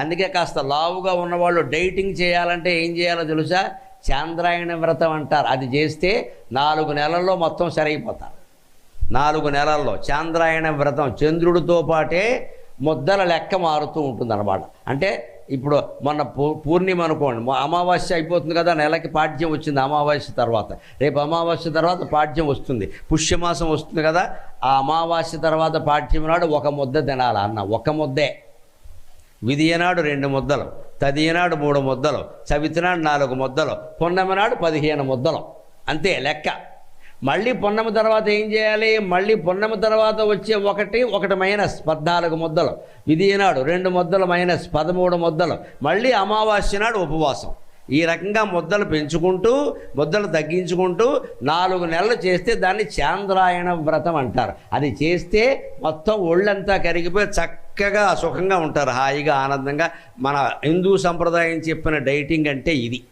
అందుకే కాస్త లావుగా ఉన్నవాళ్ళు డైటింగ్ చేయాలంటే ఏం చేయాలో తెలుసా? చాంద్రాయణ వ్రతం అంటారు. అది చేస్తే నాలుగు నెలల్లో మొత్తం సరైపోతారు. నాలుగు నెలల్లో చాంద్రాయణ వ్రతం చంద్రుడితో పాటే ముద్దల లెక్క మారుతూ ఉంటుంది అన్నమాట అంటే ఇప్పుడు మొన్న పూ పూర్ణిమ అనుకోండి అమావాస్య అయిపోతుంది కదా నెలకి పాఠ్యం వచ్చింది అమావాస్య తర్వాత. రేపు అమావాస్య తర్వాత పాఠ్యం వస్తుంది. పుష్యమాసం వస్తుంది కదా ఆ అమావాస్య తర్వాత పాఠ్యం నాడు ఒక ముద్ద తినాలి అన్న ఒక ముద్దే. విధియనాడు రెండు ముద్దలు తదియనాడు మూడు ముద్దలు చవితినాడు నాలుగు ముద్దలు పున్నమి నాడు పదిహేను ముద్దలు. అంతే లెక్క. మళ్ళీ పున్నమి తర్వాత ఏం చేయాలి? మళ్ళీ పున్నమి తర్వాత వచ్చే ఒకటి ఒకటి మైనస్ పద్నాలుగు ముద్దలు. విధియనాడు రెండు ముద్దలు మైనస్ పదమూడు ముద్దలు. మళ్ళీ అమావాస్య నాడు ఉపవాసం. ఈ రకంగా ముద్దలు పెంచుకుంటూ ముద్దలు తగ్గించుకుంటూ నాలుగు నెలలు చేస్తే దాన్ని చాంద్రాయణ వ్రతం అంటారు. అది చేస్తే మొత్తం ఒళ్ళంతా కరిగిపోయి చక్కగా సుఖంగా ఉంటారు హాయిగా ఆనందంగా. మన హిందూ సంప్రదాయం చెప్పిన డైటింగ్ అంటే ఇది.